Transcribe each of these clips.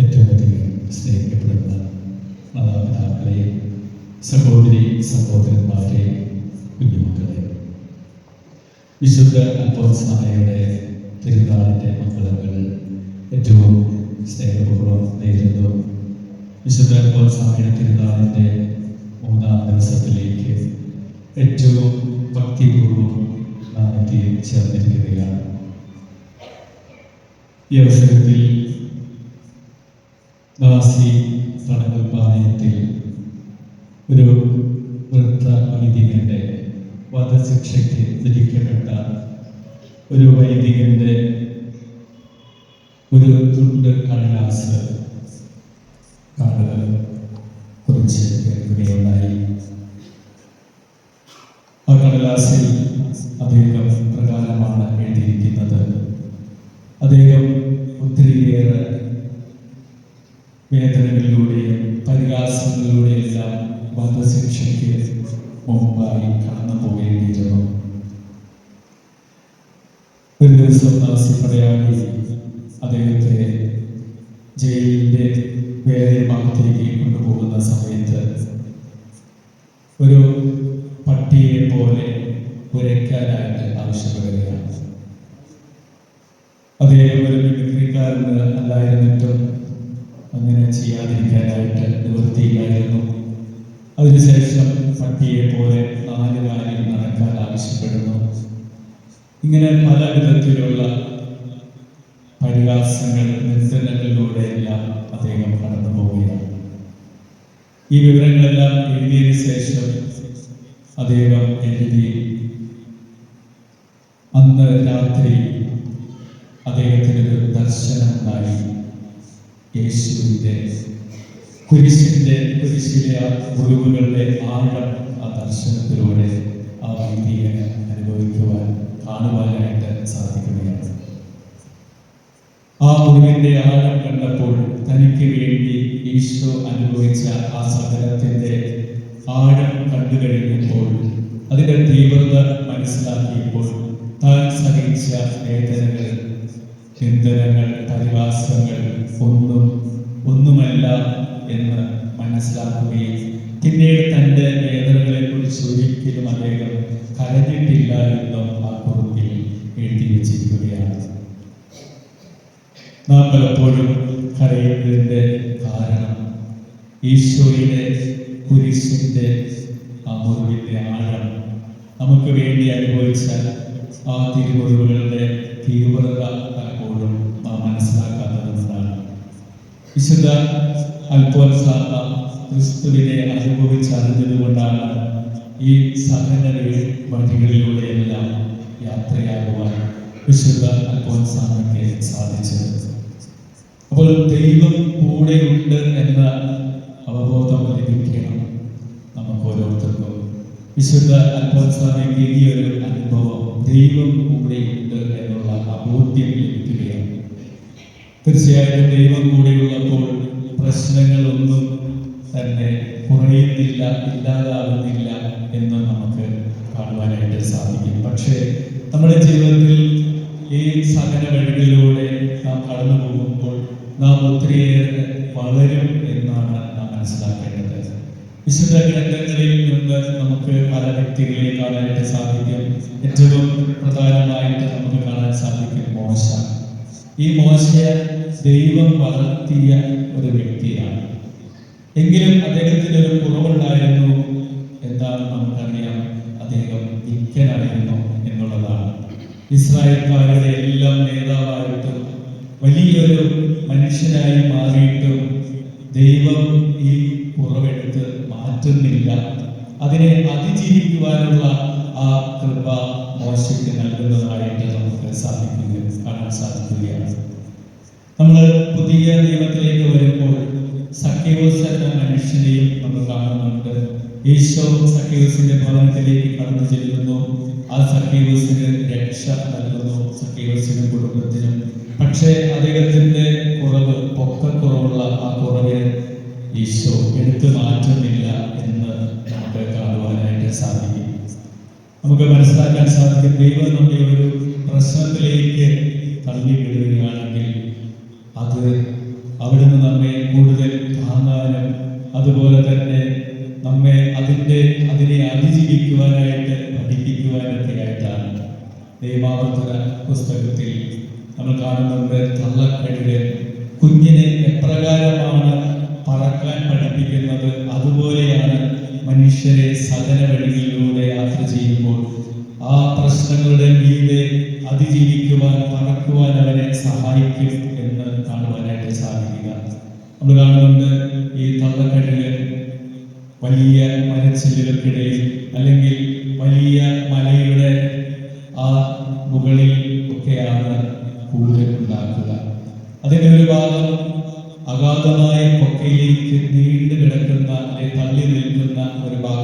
ഏറ്റവും അധികം സ്നേഹിക്കപ്പെടുന്ന മാതാപിതാക്കളെയും സഹോദരി സഹോദരന്മാരെ കുഞ്ഞുമക്കളെ. വിശുദ്ധ അൽപോത്സാഹയുടെ തിരുനാളിന്റെ മംഗളങ്ങൾ ഏറ്റവും സ്നേഹപൂർവം നേരിടുന്നു വിശുദ്ധ അൽപോത്സാഹയുടെ തിരുനാളിന്റെ മൂന്നാം ദിവസത്തിലേക്ക് ഏറ്റവും ഭക്തിപൂർവം നാം എത്തി ചേർന്നിരിക്കുകയാണ് ഈ അവസരത്തിൽ നാസി തടങ്കൽപാനയത്തിൽ ഒരു വൃദ്ധ വൈദികന്റെ വധശിക്ഷയ്ക്ക് വിധിക്കപ്പെട്ട ഒരു വൈദികന്റെ ഒരു തുണ്ട് കടലാസ് കാണുക കുറിച്ച് കേൾക്കുകയുണ്ടായി ആ കടലാസിൽ അദ്ദേഹം പ്രകാരമാണ് എഴുതിയിരിക്കുന്നത്. അദ്ദേഹം വേദനകളിലൂടെയും പരിഹാസങ്ങളിലൂടെയെല്ലാം വധശിക്ഷയ്ക്ക് മുമ്പായി കടന്നു പോകേണ്ടിയിരുന്നു ഒരു ദിവസം നാസി പടയാളി അദ്ദേഹത്തെ ജയിലിന്റെ വേറെ ഭാഗത്തേക്ക് കൊണ്ടുപോകുന്ന സമയത്ത് ഒരു പട്ടിയെ പോലെ ഉരയ്ക്കാനായിട്ട് ആവശ്യപ്പെടുകയാണ്. അദ്ദേഹം ഒരു മിമിക്രിക്കാരന് അല്ലായിരുന്നിട്ടും അങ്ങനെ ചെയ്യാതിരിക്കാനായിട്ട് നിവൃത്തിയില്ലായിരുന്നു. അതിനുശേഷം ഭക്തിയെ പോലെ നാല് കാര്യം നടക്കാൻ ആവശ്യപ്പെടുന്നു. ഇങ്ങനെ പല വിധത്തിലുള്ള പരിഹാസങ്ങൾ നിന്ദനങ്ങളിലൂടെയെല്ലാം അദ്ദേഹം കടന്നു പോവുകയാണ്. ഈ വിവരങ്ങളെല്ലാം എഴുതിയതിനു ശേഷം അദ്ദേഹം എഴുതി അന്ന് രാത്രി അദ്ദേഹത്തിനൊരു ദർശനം ഉണ്ടായി യേശുവിന്റെ കുരിശിന്റെ കുരിശിലെ ആ മുറിവുകളുടെ ആഴം ആ ദർശനത്തിലൂടെ ആ ഭീതിയെ അനുഭവിക്കുവാൻ കാണുവാനായിട്ട് സാധിക്കുകയാണ്. ആ മുറിവിന്റെ ആഴം കണ്ടപ്പോൾ തനിക്ക് വേണ്ടി ഈശോ അനുഭവിച്ച ആ സഹനത്തിന്റെ ആഴം കണ്ടു കഴിഞ്ഞപ്പോൾ അതിന്റെ തീവ്രത മനസ്സിലാക്കിയപ്പോൾ താൻ സഹിച്ച വേദനകൾ ചിന്തനങ്ങൾ പരിവാസങ്ങൾ ഒന്നും ഒന്നുമല്ല എന്ന് മനസ്സിലാക്കുകയും പിന്നീട് തന്റെ വേദനകളെ കുറിച്ച് ഒരിക്കലും അദ്ദേഹം കരഞ്ഞിട്ടില്ല എന്നും ആ കുറിപ്പിൽ എഴുതി വച്ചിരിക്കുകയാണ്. നാം പലപ്പോഴും കരയുന്നതിന്റെ കാരണം ഈശോയുടെ കുരിശിന്റെ ആ ആഴം. നമുക്ക് വേണ്ടി അനുഭവിച്ച ആ തിരുമുറിവുകളുടെ തീവ്രത വിശുദ്ധ അൽപോത്സാഹ ക്രിസ്തുവിനെ അനുഭവിച്ചറിഞ്ഞതുകൊണ്ടാണ് ഈ സഹന വഴികളിലൂടെയെല്ലാം യാത്രയാകുവാൻ വിശുദ്ധ അൽപോത്സാഹയ്ക്ക് സാധിച്ചത്. അപ്പോൾ ദൈവം കൂടെയുണ്ട് എന്ന അവബോധം ലഭിക്കണം നമുക്ക് ഓരോരുത്തർക്കും വിശുദ്ധ അൽപോത്സാഹയ്ക്ക് ഈ ഒരു അനുഭവം ദൈവം കൂടെയുണ്ട് എന്നുള്ള അബോധ്യം ലഭിക്കുകയാണ്. തീർച്ചയായിട്ടും ദൈവം കൂടെയുള്ളപ്പോൾ പ്രശ്നങ്ങളൊന്നും തന്നെ കുറയുന്നില്ല ഇല്ലാതാകുന്നില്ല എന്ന് നമുക്ക് കാണുവാനായിട്ട് സാധിക്കും. പക്ഷേ നമ്മുടെ ജീവിതത്തിൽ ഈ സഹന വഴികളിലൂടെ നാം കടന്നു പോകുമ്പോൾ നാം ഒത്തിരിയേറെ വളരും എന്നാണ് നാം മനസ്സിലാക്കേണ്ടത്. വിശുദ്ധ ഗ്രന്ഥങ്ങളിൽ നിന്ന് നമുക്ക് പല വ്യക്തികളെ കാണാനായിട്ട് സാധിക്കും. ഏറ്റവും പ്രധാനമായിട്ട് നമുക്ക് കാണാൻ സാധിക്കും മോശ. ഈ മോശയെ ദൈവം വളർത്തിയ ഒരു വ്യക്തിയാണ്. എങ്കിലും അദ്ദേഹത്തിന് ഒരു കുറവുണ്ടായിരുന്നു എന്താണ് നമുക്കറിയാം. അദ്ദേഹം വിക്കനായിരുന്നു എന്നുള്ളതാണ്. ഇസ്രായേൽക്കാരുടെ എല്ലാം നേതാവായിട്ടും വലിയൊരു മനുഷ്യനായി മാറിയിട്ടും ദൈവം ഈ കുറവെടുത്ത് മാറ്റുന്നില്ല. അതിനെ അതിജീവിക്കുവാനുള്ള ആ കൃപ മോശയ്ക്ക് നൽകുന്നതായിട്ട് നമുക്ക് സാധിക്കുക കാണാൻ സാധിക്കുകയാണ്. നമ്മൾ പുതിയ നിയമത്തിലേക്ക് വരുമ്പോൾ സഖ്യവസ് എന്ന മനുഷ്യനെയും നമ്മൾ കാണുന്നുണ്ട്. ഈശോ സഖ്യവസിന്റെ ഭവനത്തിലേക്ക് കടന്നു ചെല്ലുന്നു. ആ സഖ്യവസിന് രക്ഷ നൽകുന്നു സഖ്യവസിനും കുടുംബത്തിനും. പക്ഷേ അദ്ദേഹത്തിന്റെ കുറവ് പൊക്കക്കുറവുള്ള ആ കുറവിനെ ഈശോ എടുത്തു മാറ്റുന്നില്ല എന്ന് നമുക്ക് കാണുവാനായിട്ട് സാധിക്കും. നമുക്ക് മനസ്സിലാക്കാൻ സാധിക്കും ദൈവം നമ്മുടെ ഒരു പ്രശ്നത്തിലേക്ക് തള്ളി വിടുകയാണെങ്കിൽ അത് അവിടുന്ന് നമ്മെ കൂടുതൽ താങ്ങാനും അതുപോലെ തന്നെ നമ്മെ അതിന്റെ അതിനെ അതിജീവിക്കുവാനായിട്ട് പഠിപ്പിക്കുവാനൊക്കെ ആയിട്ടാണ് ദൈവാവർത്തന പുസ്തകത്തിൽ നമ്മൾ കാണുന്നുണ്ട് തള്ളക്കടിൽ കുഞ്ഞിനെ എപ്രകാരമാണ് പറക്കാൻ പഠിപ്പിക്കുന്നത് അതുപോലെയാണ് മനുഷ്യരെ പ്രശ്നങ്ങളുടെ മീതെ അതിജീവിക്കുവാൻ പറക്കുവാൻ അവരെ സഹായിക്കും എന്ന് കാണുവാനായിട്ട് സാധിക്കുക. നമ്മൾ കാണുന്നുണ്ട് ഈ തള്ളക്കടലിൽ വലിയ മരച്ചില്ലുകൾക്കിടയിൽ അല്ലെങ്കിൽ വലിയ മലയുടെ ആ മുകളിൽ ഒക്കെയാണ് കൂട് ഉണ്ടാക്കുക. അതിന്റെ ഒരു ഭാഗം അഗാധമായ കൊക്കയിലേക്ക് നീണ്ടു കിടക്കുന്ന അല്ലെങ്കിൽ തള്ളി നിൽക്കുന്ന ഒരു ഭാഗത്തായിരിക്കും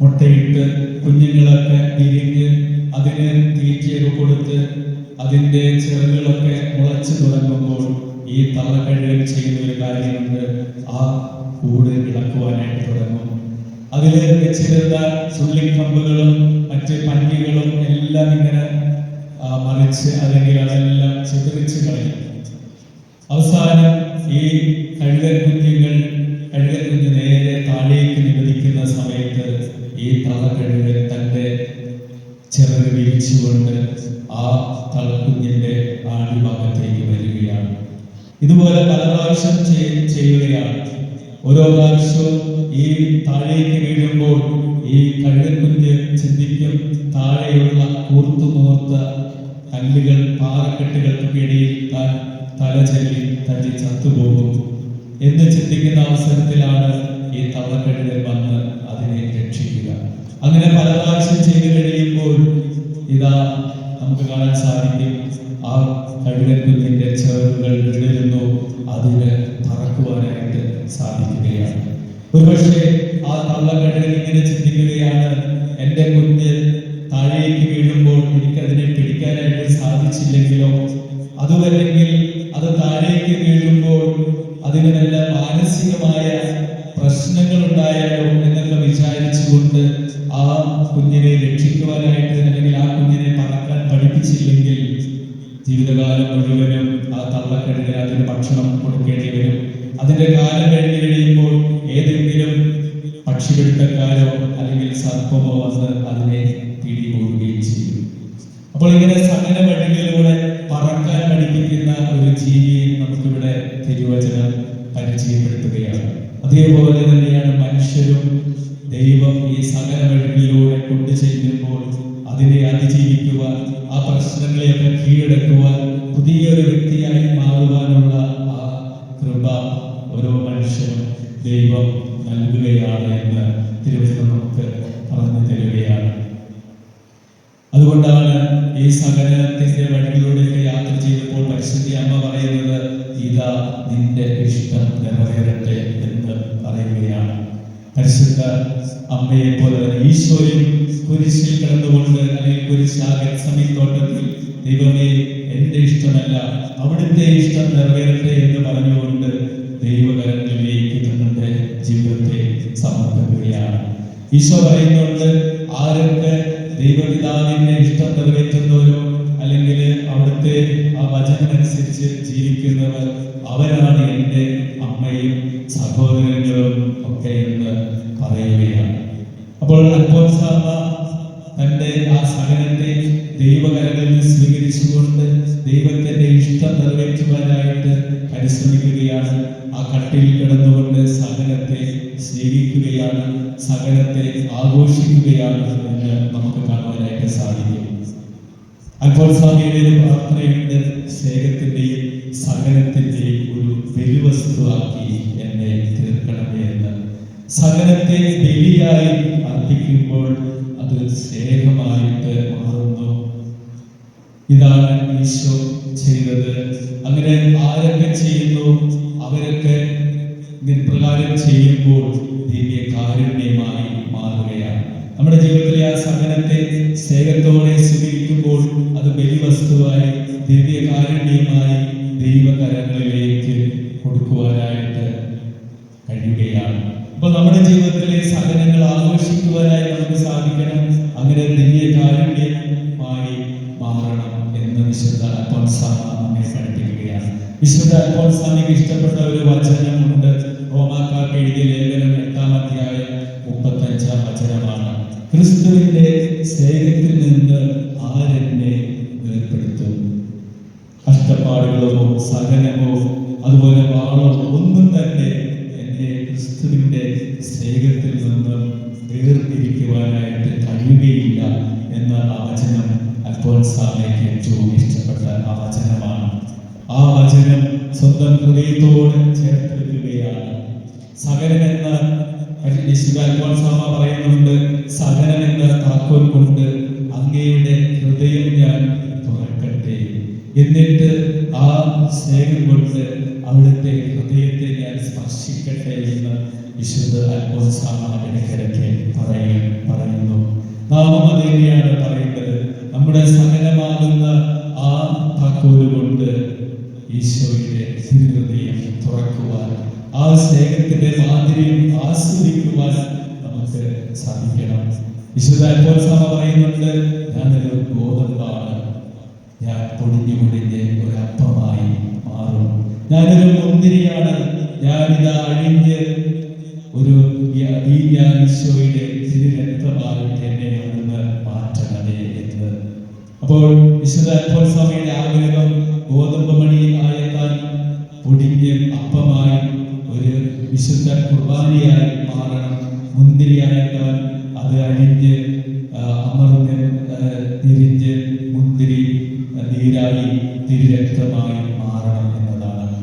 മുട്ടയിട്ട് കുഞ്ഞുങ്ങളൊക്കെ വിരിഞ്ഞ് അതിന് തീറ്റയൊക്കെ കൊടുത്ത് അതിന്റെ ചിറകുകളൊക്കെ മുളച്ചു തുടങ്ങുമ്പോൾ ഈ തള്ളക്കഴുകൻ ചെയ്യുന്ന ഒരു കാര്യമുണ്ട്. ആ കൂട് ഇളക്കുവാനായിട്ട് തുടങ്ങും. അതിൽ വെച്ചിരുന്ന ചുള്ളിക്കമ്പുകളും മറ്റ് പഞ്ഞികളും എല്ലാം ഇങ്ങനെ മറിച്ച് അല്ലെങ്കിൽ അതെല്ലാം ചിതറിച്ച് കളയും. അവസാനം ഈ ഈ തന്റെ ചിറക് വിരിച്ചുകൊണ്ട് ആ തളക്കുഞ്ഞിന്റെ ആടിഭാഗത്തേക്ക് വരികയാണ്. ഇതുപോലെ പല പ്രാവശ്യം ചെയ്- ചെയ്യുകയാണ്. ഓരോ പ്രാവശ്യവും ഈ താഴേക്ക് വീഴുമ്പോൾ ഈ കഴുകൻകുഞ്ഞ് ചിന്തിക്കും താഴെയുള്ള കൂർത്തുമൂർത്ത കല്ലുകൾ പാറക്കെട്ടുകൾക്ക് ഇടയിൽ താൻ തല ചെല്ലി തല്ലി ചത്തുപോകും എന്ന് ചിന്തിക്കുന്ന അവസരത്തിലാണ് ഈ തള്ളക്കഴുകൻ വന്ന് അതിനെ രക്ഷിക്കുക. അങ്ങനെ പല പ്രാവശ്യം ചെയ്തു കഴിയുമ്പോൾ ഇതാ നമുക്ക് കാണാൻ സാധിക്കും. ആ കഴുകൻ കുഞ്ഞിന്റെ ചെറുകൾ വിടരുന്നു. അതിന് പറക്കുവാനായിട്ട് സാധിക്കുകയാണ്. ഒരുപക്ഷെ ആ തള്ളക്കഴുകൻ ഇങ്ങനെ ചിന്തിക്കുകയാണ് എന്റെ കുഞ്ഞ് താഴേക്ക് വീഴുമ്പോൾ എനിക്കതിനെ പിടിക്കാനായിട്ട് സാധിച്ചില്ലെങ്കിലോ? അതുമല്ലെങ്കിൽ അത് താഴേക്ക് വീഴുമ്പോൾ അതിന് വല്ല മാനസികമായ പ്രശ്നങ്ങൾ ഉണ്ടായാലോ എന്നൊക്കെ വിചാരിച്ചുകൊണ്ട് പഠിപ്പിച്ചില്ലെങ്കിൽ ജീവിതകാലം മുഴുവനും ആ തള്ളക്കഴുകൻ അതിന് ഭക്ഷണം കൊടുക്കേണ്ടി വരും. അതിന്റെ കാലം കഴിഞ്ഞ് കഴിയുമ്പോൾ ഏതെങ്കിലും പക്ഷിപിടുത്തക്കാരോ അല്ലെങ്കിൽ സർപ്പമോ വന്ന് അതിനെ പിടികൂടുകയും ചെയ്യും. അപ്പോൾ ഇങ്ങനെ സകല വഴികളിലൂടെ പറക്കാൻ പഠിപ്പിക്കുന്ന ഒരു ജീവിയെ നമുക്കിവിടെ തിരുവചനം പരിചയപ്പെടുത്തുകയാണ്. അതേപോലെ തന്നെയാണ് മനുഷ്യരും ദൈവം ഈ സകല വഴികളിലൂടെ കൊണ്ടു ചെല്ലുമ്പോൾ അതിനെ അതിജീവിക്കുവാൻ ആ പ്രശ്നങ്ങളെയൊക്കെ കീഴടക്കുവാൻ പുതിയൊരു വ്യക്തിയായി മാറുവാനുള്ള ആ കൃപ ഓരോ മനുഷ്യനും ദൈവം നൽകുകയാണ് എന്ന് തിരുവചനം നമുക്ക് പറഞ്ഞു തരികയാണ്. അതുകൊണ്ടാണ് ഈ സകലത്തിന്റെ വഴികളിലൂടെയൊക്കെ യാത്ര ചെയ്തപ്പോൾ പരിശുദ്ധി അമ്മ പറയുന്നത് ഇതാ നിന്റെ ഇഷ്ടം നിറവേറട്ടെ എന്ന് പറയുകയാണ്. പരിശുദ്ധ അമ്മയെ പോലെ തന്നെ ഈശോയും കുരിശിൽ കിടന്നുകൊണ്ട് അല്ലെങ്കിൽ കുരിശാകൻ ഗത്സമയത്തോട്ടത്തിൽ ദൈവമേ എന്റെ ഇഷ്ടമല്ല അവിടുത്തെ ഇഷ്ടം നിറവേറട്ടെ എന്ന് പറഞ്ഞുകൊണ്ട് ദൈവകരങ്ങളിലേക്ക് തങ്ങളുടെ ജീവിതത്തെ സമർപ്പിക്കുകയാണ്. ഈശോ പറയുന്നുണ്ട് ആരൊക്കെ ദൈവപിതാവിന്റെ ഇഷ്ടം നിറവേറ്റുന്നവരോ സഹനത്തെ ആഘോഷിക്കുകയാണ് എന്ന് നമുക്ക് കാണുവാനായിട്ട് സാധിക്കും. അക്ബോൾ സ്വാമിയുടെയും പ്രാർത്ഥനയുണ്ട് സ്നേഹത്തിന്റെയും സകലത്തിന്റെയും ഒരു വെലുവസ്തുവാക്കി എന്നെ തീർക്കണമേ എന്ന്. സകലത്തെ ബലിയായി അർപ്പിക്കുമ്പോൾ അത് സ്നേഹമായിട്ട് മാറുന്നു. ഇതാണ് ഈശോ ചെയ്തത്. അങ്ങനെ ആരൊക്കെ ചെയ്യുന്നു. അവരൊക്കെ നിർപ്രകാരം ചെയ്യുമ്പോൾ ദിവ്യ കാരുണ്യമായി മാറുകയാണ് നമ്മുടെ ജീവിതത്തിലെ ആ സഹനത്തെ സ്നേഹത്തോടെ സ്വീകരിക്കുമ്പോൾ അത് ബലിവസ്തുവായി ദിവ്യകാരുണ്യമായി ദൈവകരങ്ങളിലേക്ക് കൊടുക്കുവാനായിട്ട് കഴിയുകയാണ്. അപ്പൊ നമ്മുടെ ജീവിതത്തിലെ സഹനങ്ങൾ ആഘോഷിക്കുവാനായി നമുക്ക് സാധിക്കണം. അങ്ങനെ ദിവ്യകാരുണ്യമായി മാറണം എന്ന് വിശുദ്ധ അൽഫോൻസാമ പഠിപ്പിക്കുകയാണ്. വിശുദ്ധ അൽഫോൻസാമിക്ക് ഇഷ്ടപ്പെട്ട ഒരു വചനമുണ്ട് റോമാക്കാർക്ക് എഴുതിയ ലേഖനം എട്ടാം അധ്യായം മുപ്പത്തഞ്ചാം വചനമാണ്. ക്രിസ്തുവിന്റെ സ്നേഹത്തിൽ നിന്ന് ആരെന്നെ വേർപ്പെടുത്തും. കഷ്ടപ്പാടുകളോ സഹനമോ അതുപോലെ വാളോ ഒന്നും തന്നെ എന്നെ ക്രിസ്തുവിന്റെ സ്നേഹത്തിൽ നിന്ന് വേർതിരിക്കുവാനായിട്ട് കഴിയുകയില്ല എന്ന ആ വചനം അൽഫോൻസാമയ്ക്ക് ഏറ്റവും ഇഷ്ടപ്പെട്ട ആ വചനമാണ്. ആ വചനം സ്വന്തം ഹൃദയത്തോട് ചേർത്തിരിക്കുകയാണ് അൽഫോൻസാമ പറയുന്നുണ്ട് സകലൻ എന്ന താക്കോൽ കൊണ്ട് അങ്ങയുടെ ഹൃദയം ഞാൻ തുറക്കട്ടെ. എന്നിട്ട് ആ സ്നേഹം കൊണ്ട് അവിടുത്തെ ഹൃദയത്തെ ഞാൻ സ്പർശിക്കട്ടെ എന്ന് വിശുദ്ധ അൽഫോൻസാമ ഇടയ്ക്കിടയ്ക്ക് പറയും പറയുന്നു. നാമം പറയുന്നത്. നമ്മുടെ സകലമാകുന്ന ആ താക്കോൽ കൊണ്ട് ഈശോയുടെ ഹൃദയം തുറക്കുവാൻ ആ സ്നേഹത്തിന്റെ മാതിരിയും ആസ്വദിക്കുവാൻ നമുക്ക് സാധിക്കണം. വിശുദ്ധ അൽഫോൻസാമ പറയുന്നുണ്ട് ഞാനൊരു ഗോതമ്പാണ്. ഞാൻ പൊടിഞ്ഞു പൊടിഞ്ഞ് ഒരപ്പമായി മാറും. ഞാനൊരു മുന്തിരിയാണ്. ഞാനിതാ അഴിഞ്ഞ് ഒരു ഈശോയുടെ തിരുരക്തമായിട്ട് എന്നെ അവിടുന്ന് മാറ്റണമേ എന്ന്. അപ്പോൾ വിശുദ്ധ അൽഫോൻസാമയുടെ ആഗ്രഹം ഗോതമ്പ് മണി ആയേക്കാൾ പൊടിഞ്ഞ് അപ്പമായി വിശുദ്ധ കുർബാനയായി മാറണം മുന്തിരിയായിട്ടാൽ അത് അഴിഞ്ഞ് അമർന്ന് തിരിഞ്ഞ് മുന്തിരി നീരായി തിരുരക്തമായി മാറണം എന്നതാണ്.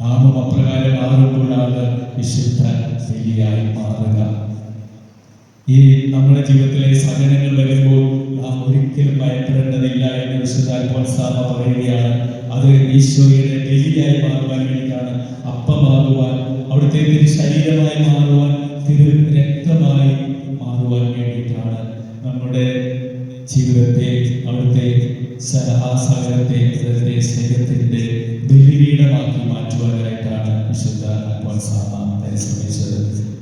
നാമം അപ്രകാരം മാറുമ്പോഴാണ് വിശുദ്ധ ശരിയായി മാറുക. ഈ നമ്മുടെ ജീവിതത്തിലെ സഹനങ്ങൾ വരുമ്പോൾ നാം ഒരിക്കലും ഭയപ്പെടേണ്ടതില്ല എന്ന് വിശുദ്ധ അൽഫോൻസാമ പറയുകയാണ്. അത് ഈശോയുടെ ബലിയായി മാറുവാൻ വേണ്ടിയിട്ടാണ്. അപ്പമാകുവാൻ അവിടുത്തെ ശരീരമായി മാറുവാൻ തിരു രക്തമായി മാറുവാൻ വേണ്ടിയിട്ടാണ് നമ്മുടെ ജീവിതത്തെ അവിടുത്തെ സഹാസാഗരത്തെ അവിടുത്തെ സ്നേഹത്തിന്റെ ബലിപീഠമാക്കി മാറ്റുവാനായിട്ടാണ് വിശുദ്ധ അൽഫോൻസാമ പരിശ്രമിച്ചത്.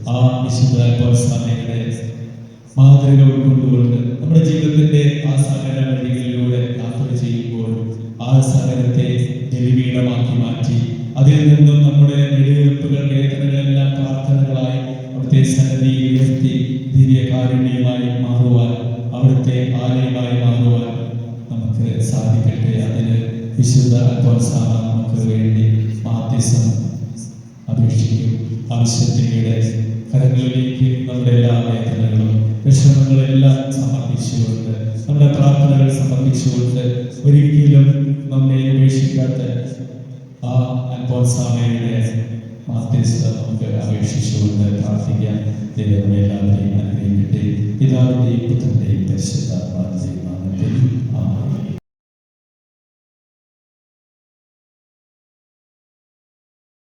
ആ വിശുദ്ധ അൽഫോൻസാമയുടെ മാതൃക ഉൾക്കൊണ്ടുകൊണ്ട് നമ്മുടെ ജീവിതത്തിന്റെ ആ സകല വഴികളിലൂടെ യാത്ര ചെയ്യുമ്പോൾ ആ സകലത്തെ ബലിപീഠമാക്കി മാറ്റി അതിൽ നിന്നും നമ്മുടെ അൽഫോൻസാമ നമുക്ക് വേണ്ടി മാധ്യസം അപേക്ഷിക്കും ആവശ്യത്തിനിടെ കരങ്ങളിലേക്ക് നമ്മുടെ എല്ലാ വേദനകളും വിഷമങ്ങളെല്ലാം സമർപ്പിച്ചുകൊണ്ട് നമ്മുടെ പ്രാർത്ഥനകൾ സമർപ്പിച്ചുകൊണ്ട് ഒരിക്കലും നമ്മെ ഉപേക്ഷിക്കാത്ത ആ അൽഫോൻസാമയുടെ മാധ്യസ്ഥ നമുക്ക് അപേക്ഷിച്ചുകൊണ്ട് പ്രാർത്ഥിക്കാം ദൈവം എല്ലാവരെയും അനുഗ്രഹിക്കട്ടെ പിതാവിന്റെയും പുത്രന്റെയും പരിശുദ്ധാത്മാവിന്റെയും